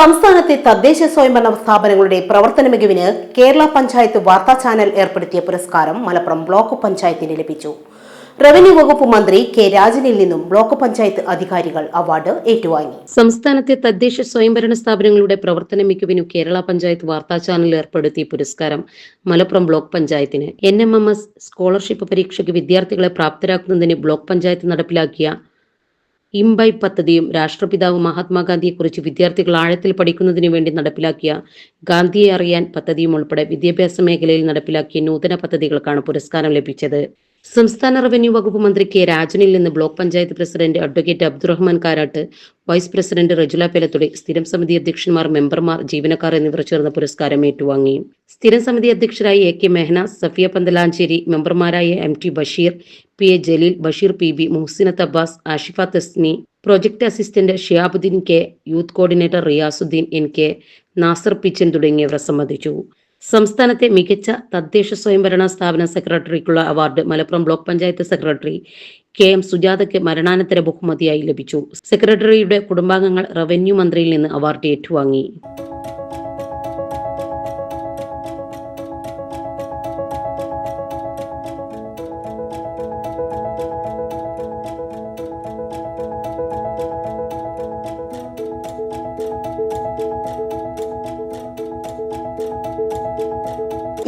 സംസ്ഥാനത്തെ തദ്ദേശ സ്വയംഭരണ സ്ഥാപനങ്ങളുടെ പ്രവർത്തന മികവിന് കേരള പഞ്ചായത്ത് വാർത്താ ചാനൽ ഏർപ്പെടുത്തിയ പുരസ്കാരം മലപ്പുറം ബ്ലോക്ക് പഞ്ചായത്തിന് ലഭിച്ചു. റവന്യൂ വകുപ്പ് മന്ത്രി കെ രാജനിൽ നിന്നും ബ്ലോക്ക് പഞ്ചായത്ത് അധികാരികൾ അവാർഡ് ഏറ്റുവാങ്ങി. സംസ്ഥാനത്തെ തദ്ദേശ സ്വയംഭരണ സ്ഥാപനങ്ങളുടെ പ്രവർത്തന മികവിനു കേരള പഞ്ചായത്ത് വാർത്താ ചാനൽ ഏർപ്പെടുത്തിയ പുരസ്കാരം മലപ്പുറം ബ്ലോക്ക് പഞ്ചായത്തിന്. എൻ സ്കോളർഷിപ്പ് പരീക്ഷയ്ക്ക് വിദ്യാർത്ഥികളെ പ്രാപ്തരാക്കുന്നതിന് ബ്ലോക്ക് പഞ്ചായത്ത് നടപ്പിലാക്കിയ ഇംബൈ പദ്ധതിയും രാഷ്ട്രപിതാവ് മഹാത്മാഗാന്ധിയെക്കുറിച്ച് വിദ്യാർത്ഥികൾ ആഴത്തിൽ പഠിക്കുന്നതിനു വേണ്ടി നടപ്പിലാക്കിയ ഗാന്ധിയെ അറിയാൻ പദ്ധതിയും ഉൾപ്പെടെ വിദ്യാഭ്യാസ മേഖലയിൽ നടപ്പിലാക്കിയ നൂതന പദ്ധതികൾക്കാണ് പുരസ്കാരം ലഭിച്ചത്. സംസ്ഥാന റവന്യൂ വകുപ്പ് മന്ത്രി കെ രാജനിൽ നിന്ന് block panchayat president advocate Abdurahman Karat vice president Rajula Pelathudi സ്ഥിരം സമിതി അധ്യക്ഷന്മാർ മെമ്പർമാർ ജീവനക്കാർ എന്നിവർ ചേർന്ന പുരസ്കാരം ഏറ്റുവാങ്ങി. സ്ഥിരം സമിതി അധ്യക്ഷരായി എ കെ മെഹ്ന സഫിയ പന്തലാഞ്ചേരി മെമ്പർമാരായ M T Basheer P A Jaleel Basheer P B Muhasinath Abbas Ashifa Thasni project assistant Shiyabuddeen K youth coordinator Riyasuddeen N K Nasar Pichan തുടങ്ങിയവർ സംബന്ധിച്ചു സംസ്ഥാനത്തെ മികച്ച തദ്ദേശ സ്വയംഭരണ സ്ഥാപന സെക്രട്ടറിക്കുള്ള award Malappuram block panchayat secretary K M സുജാതയ്ക്ക് മരണാനന്തര ബഹുമതിയായി ലഭിച്ചു. സെക്രട്ടറിയുടെ കുടുംബാംഗങ്ങൾ റവന്യൂ മന്ത്രിയിൽ നിന്ന് അവാർഡ് ഏറ്റുവാങ്ങി.